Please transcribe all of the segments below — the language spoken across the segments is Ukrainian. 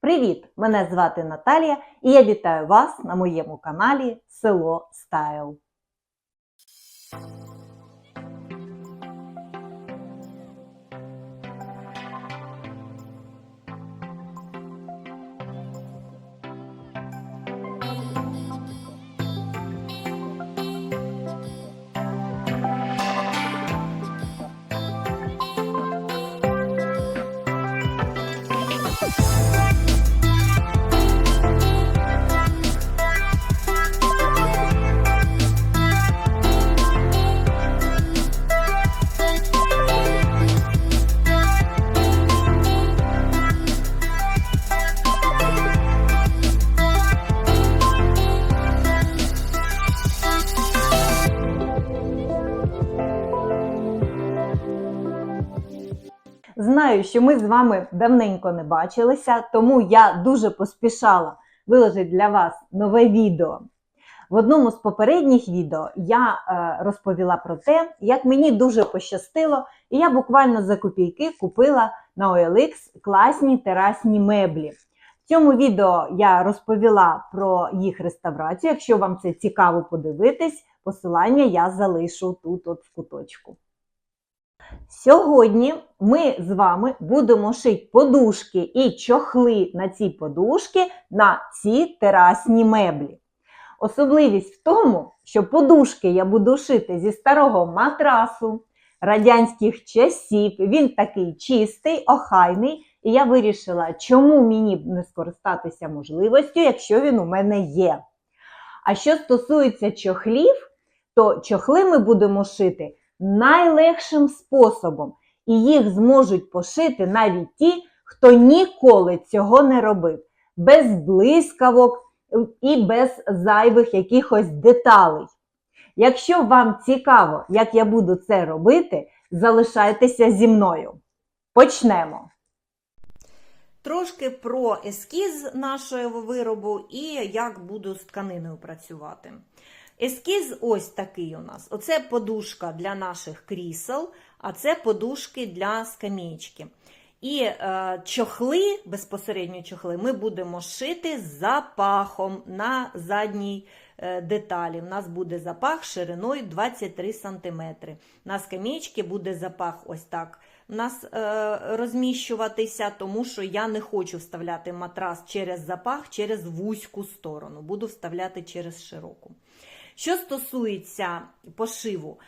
Привіт! Мене звати Наталія і я вітаю вас на моєму каналі Село Стайл. Знаю, що ми з вами давненько не бачилися, тому я дуже поспішала виложити для вас нове відео. В одному з попередніх відео я е, розповіла про те, як мені дуже пощастило, і я буквально за копійки купила на OLX класні терасні меблі. В цьому відео я розповіла про їх реставрацію. Якщо вам це цікаво подивитись, посилання я залишу тут от в куточку. Сьогодні ми з вами будемо шити подушки і чохли на ці подушки на ці терасні меблі. Особливість в тому, що подушки я буду шити зі старого матрасу радянських часів. Він такий чистий, охайний, і я вирішила, чому мені б не скористатися можливістю, якщо він у мене є. А що стосується чохлів, то чохли ми будемо шити найлегшим способом, і їх зможуть пошити навіть ті, хто ніколи цього не робив, без блискавок і без зайвих якихось деталей. Якщо вам цікаво, як я буду це робити, залишайтеся зі мною. Почнемо! Трошки про ескіз нашого виробу і як буду з тканиною працювати. Ескіз ось такий у нас. Оце подушка для наших крісел, а це подушки для скам'ячки. І е, чохли, безпосередньо чохли, ми будемо шити запахом на задній е, деталі. У нас буде запах шириною 23 см. На скам'ячці буде запах ось так у нас е, розміщуватися, тому що я не хочу вставляти матрас через запах, через вузьку сторону. Буду вставляти через широку. Що стосується пошиву,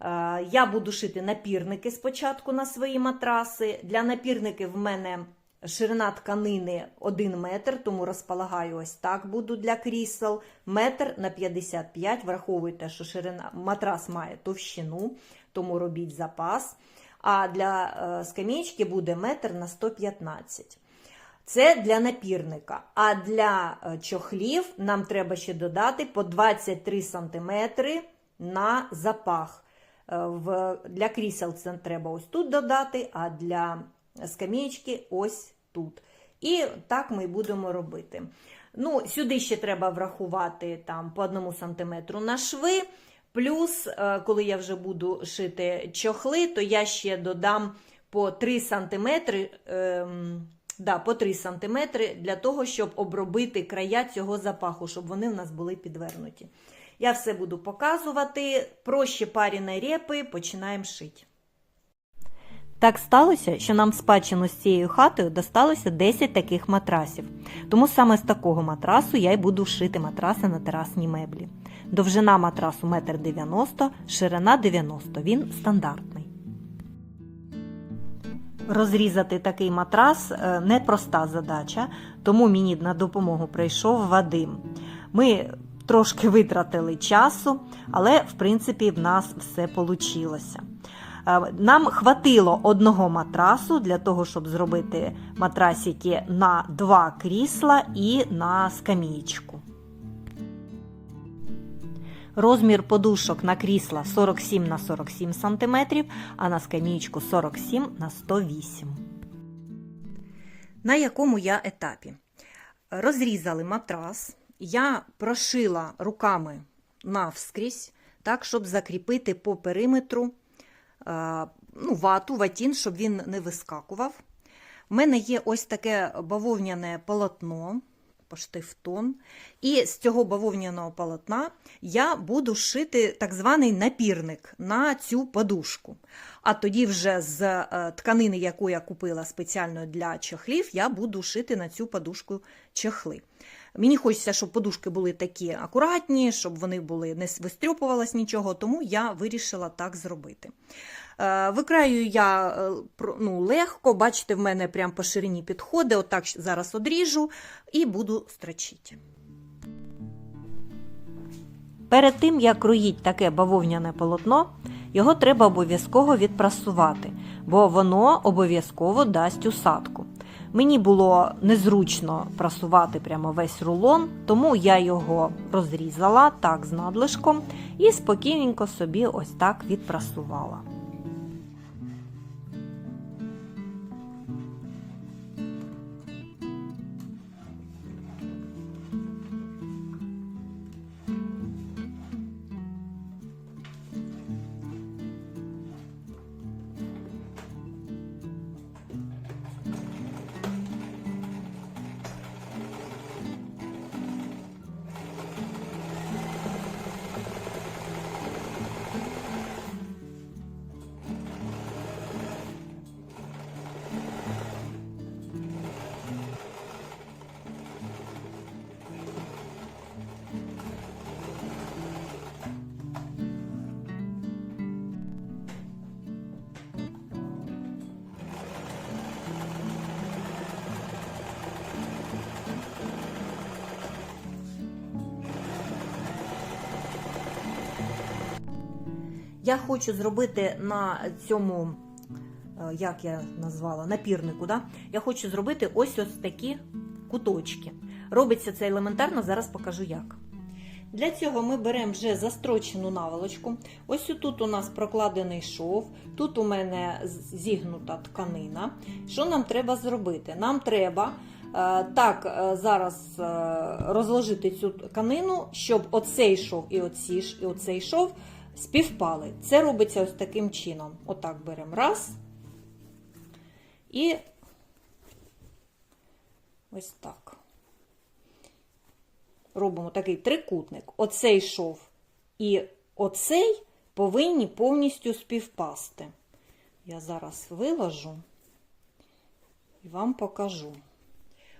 е, я буду шити напірники спочатку на свої матраси. Для напірників в мене ширина тканини 1 метр, тому розполагаю ось так буду для крісел. Метр на 55. Враховуйте, що ширина матрас має товщину, тому робіть запас. А для е, скам'ячки буде метр на 115. Це для напірника. А для е, чохлів нам треба ще додати по 23 см на запах. Е, Для крісел це треба ось тут додати, а для скам'ячки ось тут. І так ми будемо робити. Ну, Сюди ще треба врахувати там, по 1 см на шви. Плюс, е, коли я вже буду шити чохли, то я ще додам по 3 см. Да, по 3 см для того, щоб обробити края цього запаху, щоб вони в нас були підвернуті. Я все буду показувати. Проще паріної репи починаємо шити. Так сталося, що нам в спадщину з цією хатою досталося 10 таких матрасів. Тому саме з такого матрасу я й буду шити матраси на терасні меблі. Довжина матрасу 1,90 м, ширина 90 Він стандартний. Розрізати такий матрас е, непроста задача, тому мені на допомогу прийшов Вадим. Ми трошки витратили часу, але в принципі в нас все вийшло. Нам хватило одного матрасу для того, щоб зробити матрасики на два крісла і на скам'ячку. Розмір подушок на крісла 47 на 47 см, а на скам'ячку 47 на 108 На якому я етапі? Розрізали матрас, я прошила руками навскрізь, так, щоб закріпити по периметру ну, вату, ватін, щоб він не вискакував. У мене є ось таке бавовняне полотно, поштифтон. І з цього бавовняного полотна я буду шити так званий напірник на цю подушку. А тоді вже з е, тканини, яку я купила спеціально для чохлів, я буду шити на цю подушку чохли. Мені хочеться, щоб подушки були такі акуратні, щоб вони були не вистрюпувалось нічого, тому я вирішила так зробити. Е, Викраю я е, ну, легко, бачите, в мене прям по ширині підходи, отак зараз одріжу і буду строчити. Перед тим, як кроїть таке бавовняне полотно, його треба обов'язково відпрасувати, бо воно обов'язково дасть усадку. Мені було незручно прасувати прямо весь рулон, тому я його розрізала так з надлишком і спокійненько собі ось так відпрасувала. Я хочу зробити на цьому, е, як я назвала, напірнику. Да? Я хочу зробити ось ось такі куточки. Робиться це елементарно, зараз покажу як. Для цього ми беремо вже застрочену наволочку. Ось тут у нас прокладений шов, тут у мене зігнута тканина. Що нам треба зробити? Нам треба е, так е, зараз розложити цю тканину, щоб оцей шов і, оці, і оцей шов співпали. Це робиться ось таким чином. Отак беремо раз. І ось так. Робимо такий трикутник. Оцей шов і оцей повинні повністю співпасти. Я зараз виложу і вам покажу.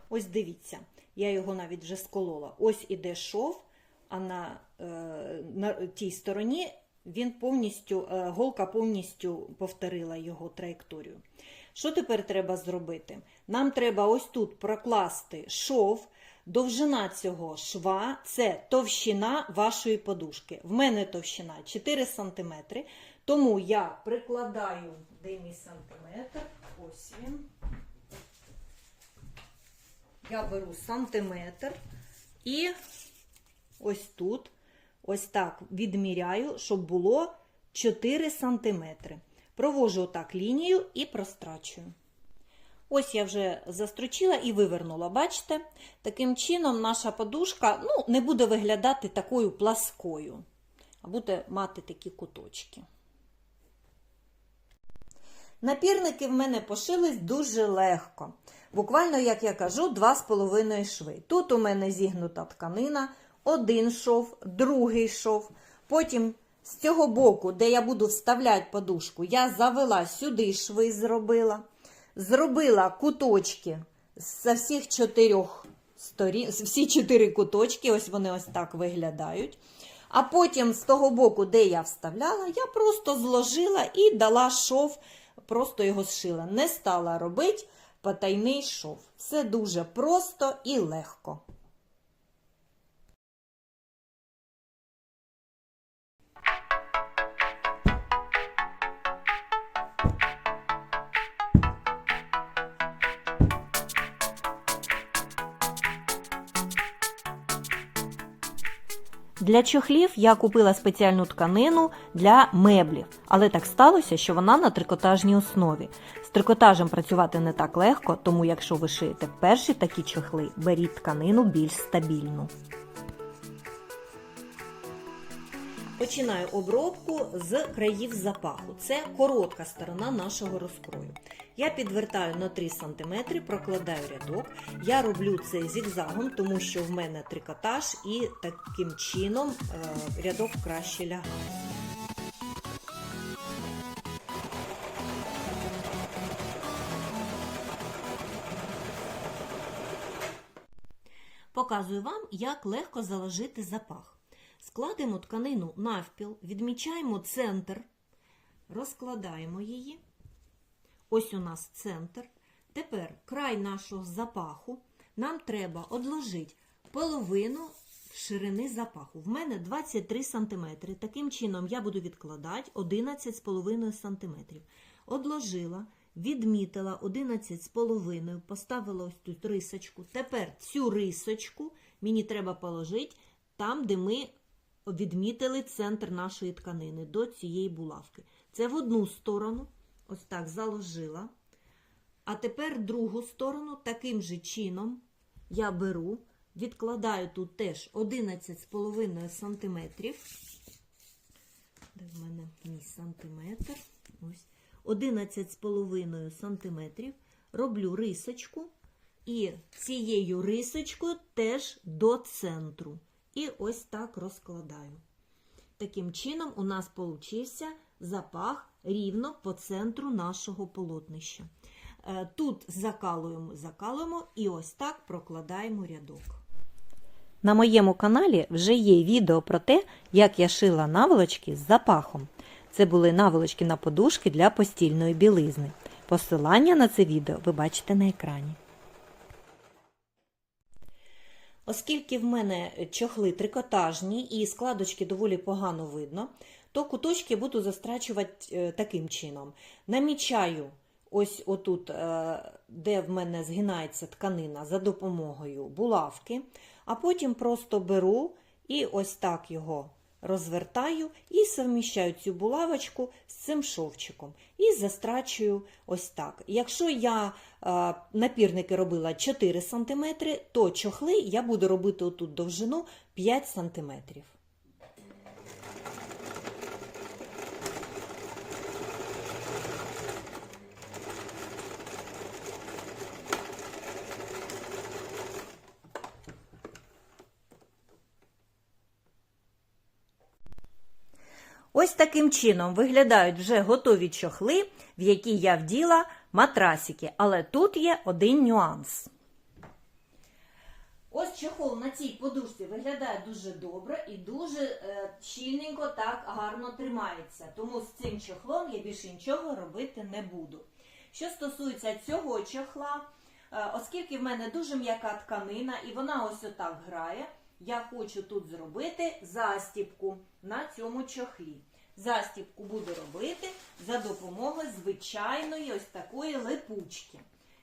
Ось дивіться, я його навіть вже сколола. Ось іде шов, а на, е, на тій стороні він повністю, е, голка повністю повторила його траєкторію. Що тепер треба зробити? Нам треба ось тут прокласти шов. Довжина цього шва це товщина вашої подушки. В мене товщина 4 см, тому я прикладаю де мій сантиметр. Ось він. Я беру сантиметр і ось тут, ось так відміряю, щоб було 4 сантиметри. Провожу отак лінію і прострачую. Ось я вже застрочила і вивернула, бачите? Таким чином наша подушка ну, не буде виглядати такою пласкою, а буде мати такі куточки. Напірники в мене пошились дуже легко. Буквально, як я кажу, 2,5 шви. Тут у мене зігнута тканина, один шов, другий шов. Потім з цього боку, де я буду вставляти подушку, я завела сюди шви зробила. Зробила куточки з всіх чотирьох сторін, всі чотири куточки, ось вони ось так виглядають. А потім з того боку, де я вставляла, я просто зложила і дала шов, просто його зшила. Не стала робити потайний шов. Все дуже просто і легко. Для чохлів я купила спеціальну тканину для меблів, але так сталося, що вона на трикотажній основі. З трикотажем працювати не так легко, тому якщо ви шиєте перші такі чохли, беріть тканину більш стабільну. Починаю обробку з країв запаху. Це коротка сторона нашого розкрою. Я підвертаю на 3 см, прокладаю рядок. Я роблю це зігзагом, тому що в мене трикотаж і таким чином е, рядок краще лягає. Показую вам, як легко заложити запах. Складемо тканину навпіл, відмічаємо центр, розкладаємо її. Ось у нас центр. Тепер край нашого запаху нам треба одложити половину ширини запаху. В мене 23 см. Таким чином я буду відкладати 11,5 см. Одложила, відмітила 11,5, поставила ось тут рисочку. Тепер цю рисочку мені треба положити там, де ми відмітили центр нашої тканини до цієї булавки. Це в одну сторону, ось так заложила. А тепер другу сторону таким же чином я беру, відкладаю тут теж 11,5 см. Де в мене мій сантиметр? Ось. 11,5 см. Роблю рисочку і цією рисочкою теж до центру. І ось так розкладаю. Таким чином, у нас получився запах рівно по центру нашого полотнища. Е, Тут закалуємо, закалуємо і ось так прокладаємо рядок. На моєму каналі вже є відео про те, як я шила наволочки з запахом. Це були наволочки на подушки для постільної білизни. Посилання на це відео ви бачите на екрані. Оскільки в мене чохли трикотажні і складочки доволі погано видно, то куточки буду застрачувати е, таким чином. Намічаю ось отут, е, де в мене згинається тканина за допомогою булавки, а потім просто беру і ось так його розвертаю і совміщаю цю булавочку з цим шовчиком і застрачую ось так. Якщо я е, напірники робила 4 см, то чохли я буду робити отут довжину 5 см. Ось таким чином виглядають вже готові чохли, в які я вділа матрасики. Але тут є один нюанс. Ось чохол на цій подушці виглядає дуже добре і дуже е, щільненько так гарно тримається. Тому з цим чохлом я більше нічого робити не буду. Що стосується цього чохла, е, оскільки в мене дуже м'яка тканина і вона ось отак грає, я хочу тут зробити застіпку на цьому чохлі. Застіпку буду робити за допомогою звичайної ось такої липучки.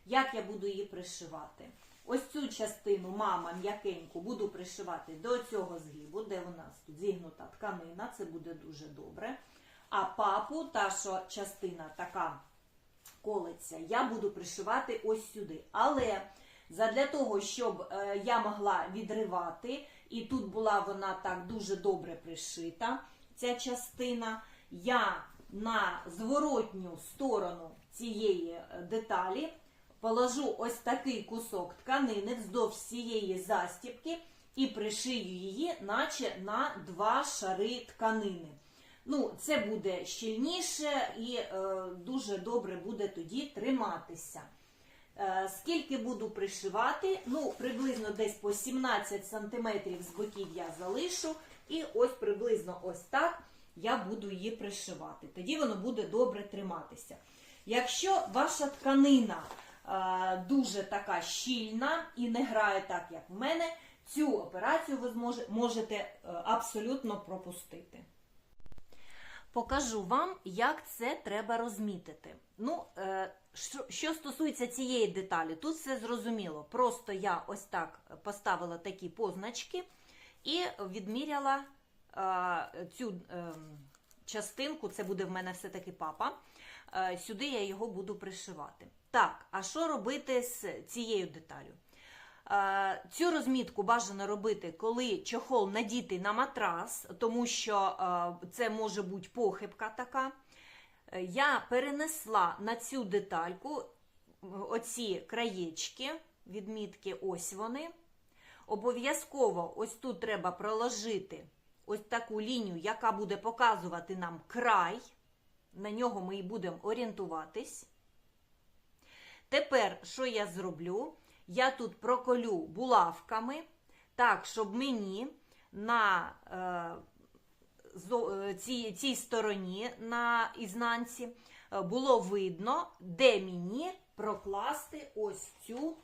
Як я буду її пришивати? Ось цю частину мама м'якеньку буду пришивати до цього згибу, де у нас тут зігнута тканина, це буде дуже добре. А папу, та що частина така колиться, я буду пришивати ось сюди. Але задля того, щоб е, я могла відривати, і тут була вона так дуже добре пришита, ця частина, я на зворотню сторону цієї е, деталі положу ось такий кусок тканини вздовж цієї застіпки і пришию її, наче на два шари тканини. Ну, це буде щільніше і е, дуже добре буде тоді триматися. Е, скільки буду пришивати? Ну, приблизно десь по 17 см з боків я залишу, і ось приблизно ось так я буду її пришивати. Тоді воно буде добре триматися. Якщо ваша тканина е, дуже така щільна і не грає так, як в мене, цю операцію ви можете е, абсолютно пропустити. Покажу вам, як це треба розмітити. Ну, е, що, стосується цієї деталі, тут все зрозуміло. Просто я ось так поставила такі позначки і відміряла е, цю е, частинку, це буде в мене все-таки папа. Е, сюди я його буду пришивати. Так, а що робити з цією деталю? Цю розмітку бажано робити, коли чохол надітий на матрас, тому що це може бути похибка така. Е, я перенесла на цю детальку оці краєчки, відмітки, ось вони. Обов'язково ось тут треба проложити ось таку лінію, яка буде показувати нам край. На нього ми і будемо орієнтуватись. Тепер, що я зроблю? Я тут проколю булавками, так, щоб мені на е, е, цій, цій стороні, на ізнанці, е, було видно, де мені прокласти ось цю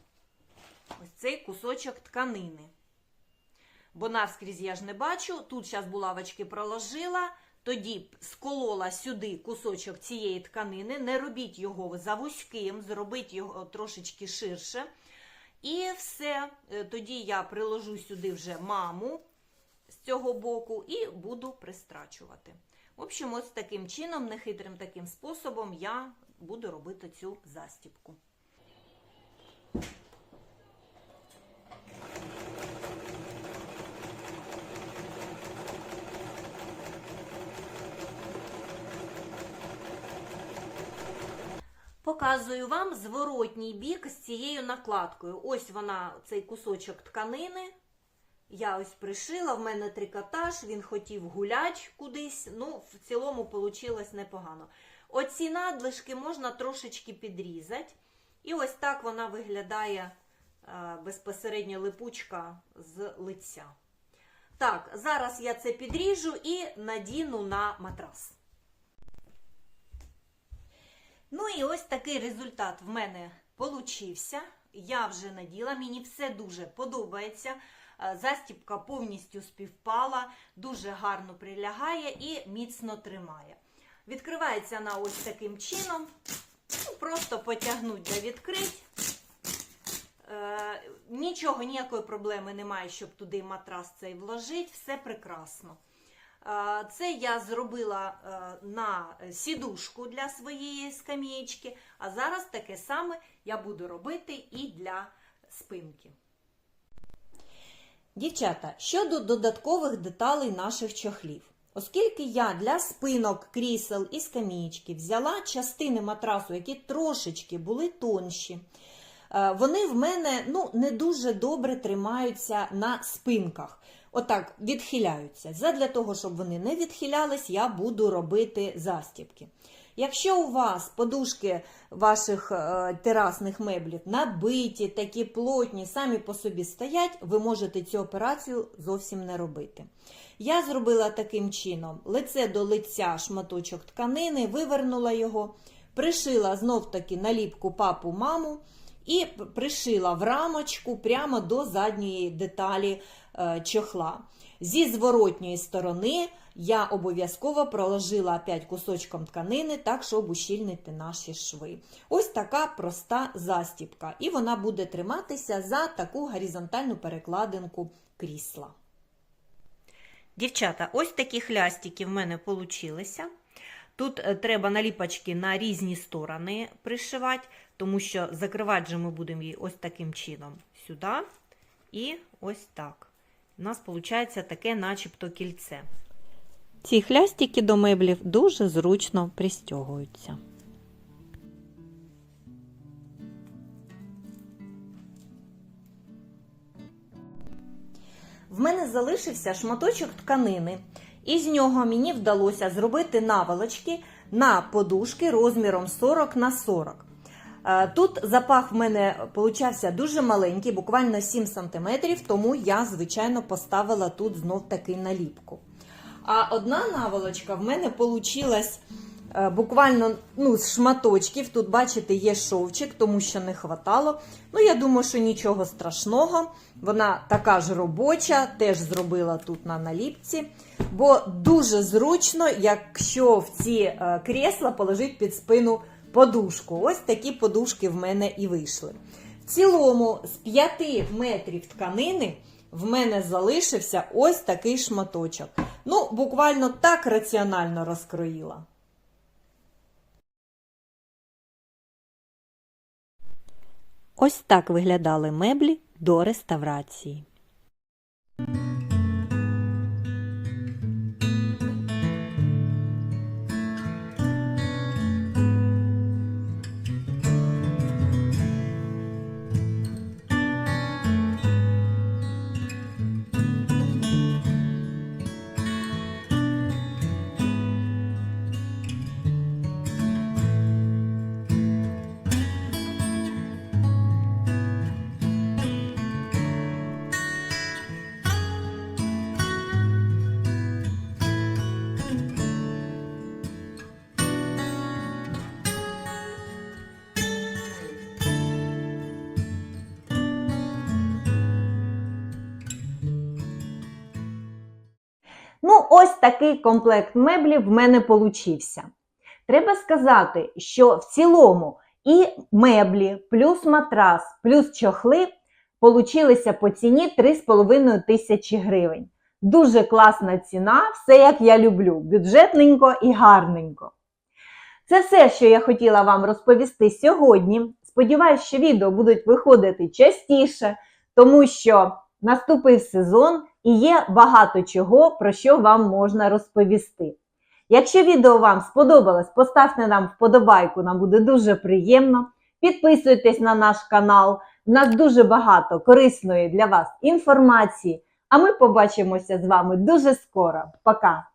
ось цей кусочок тканини. Бо навскрізь я ж не бачу. Тут зараз булавочки проложила, тоді сколола сюди кусочок цієї тканини. Не робіть його завузьким, зробіть його трошечки ширше. І все. Е, Тоді я приложу сюди вже маму з цього боку і буду пристрачувати. В общем, ось таким чином, нехитрим таким способом, я буду робити цю застібку. Показую вам зворотній бік з цією накладкою. Ось вона, цей кусочок тканини. Я ось пришила, в мене трикотаж, він хотів гулять кудись. Ну, в цілому вийшло непогано. Оці надлишки можна трошечки підрізати. І ось так вона виглядає е, безпосередньо липучка з лиця. Так, зараз я це підріжу і надіну на матрас. Ну і ось такий результат в мене получився. Я вже наділа, мені все дуже подобається. Е, Застібка повністю співпала, дуже гарно прилягає і міцно тримає. Відкривається вона ось таким чином. Ну, Просто потягнуть да відкрить. Е, нічого, ніякої проблеми немає, щоб туди матрас цей вложити. Все прекрасно. Це я зробила е, на сідушку для своєї скам'ячки, а зараз таке саме я буду робити і для спинки. Дівчата, щодо додаткових деталей наших чохлів. Оскільки я для спинок, крісел і скам'ячки взяла частини матрасу, які трошечки були тонші, е, вони в мене ну, не дуже добре тримаються на спинках. Отак відхиляються. Задля того, щоб вони не відхилялись, я буду робити застібки. Якщо у вас подушки ваших е, терасних меблів набиті, такі плотні, самі по собі стоять, ви можете цю операцію зовсім не робити. Я зробила таким чином: лице до лиця шматочок тканини, вивернула його, пришила знов-таки наліпку папу-маму і пришила в рамочку прямо до задньої деталі е, чохла. Зі зворотньої сторони я обов'язково проложила опять кусочком тканини, так, щоб ущільнити наші шви. Ось така проста застібка. І вона буде триматися за таку горизонтальну перекладинку крісла. Дівчата, ось такі хлястики в мене получилися. Тут е, треба наліпочки на різні сторони пришивати, тому що закривати же ми будемо її ось таким чином сюди і ось так. У нас виходить таке начебто кільце. Ці хлястики до меблів дуже зручно пристягуються. В мене залишився шматочок тканини, і з нього мені вдалося зробити наволочки на подушки розміром 40 на 40. Е, Тут запах в мене получався дуже маленький, буквально 7 см, тому я, звичайно, поставила тут знов таки наліпку. А одна наволочка в мене получилась е, буквально ну, з шматочків. Тут, бачите, є шовчик, тому що не хватало. Ну, я думаю, що нічого страшного. Вона така ж робоча, теж зробила тут на наліпці. Бо дуже зручно, якщо в ці е, крісла положити під спину подушку. Ось такі подушки в мене і вийшли. В цілому, з 5 метрів тканини в мене залишився ось такий шматочок. Ну, буквально так раціонально розкроїла. Ось так виглядали меблі до реставрації. Ось такий комплект меблів в мене получився. Треба сказати, що в цілому і меблі, плюс матрас, плюс чохли получилися по ціні 3,5 тисячі гривень. Дуже класна ціна, все як я люблю, бюджетненько і гарненько. Це все, що я хотіла вам розповісти сьогодні. Сподіваюсь, що відео будуть виходити частіше, тому що наступив сезон і є багато чого, про що вам можна розповісти. Якщо відео вам сподобалось, поставте нам вподобайку, нам буде дуже приємно. Підписуйтесь на наш канал. У нас дуже багато корисної для вас інформації. А ми побачимося з вами дуже скоро. Пока!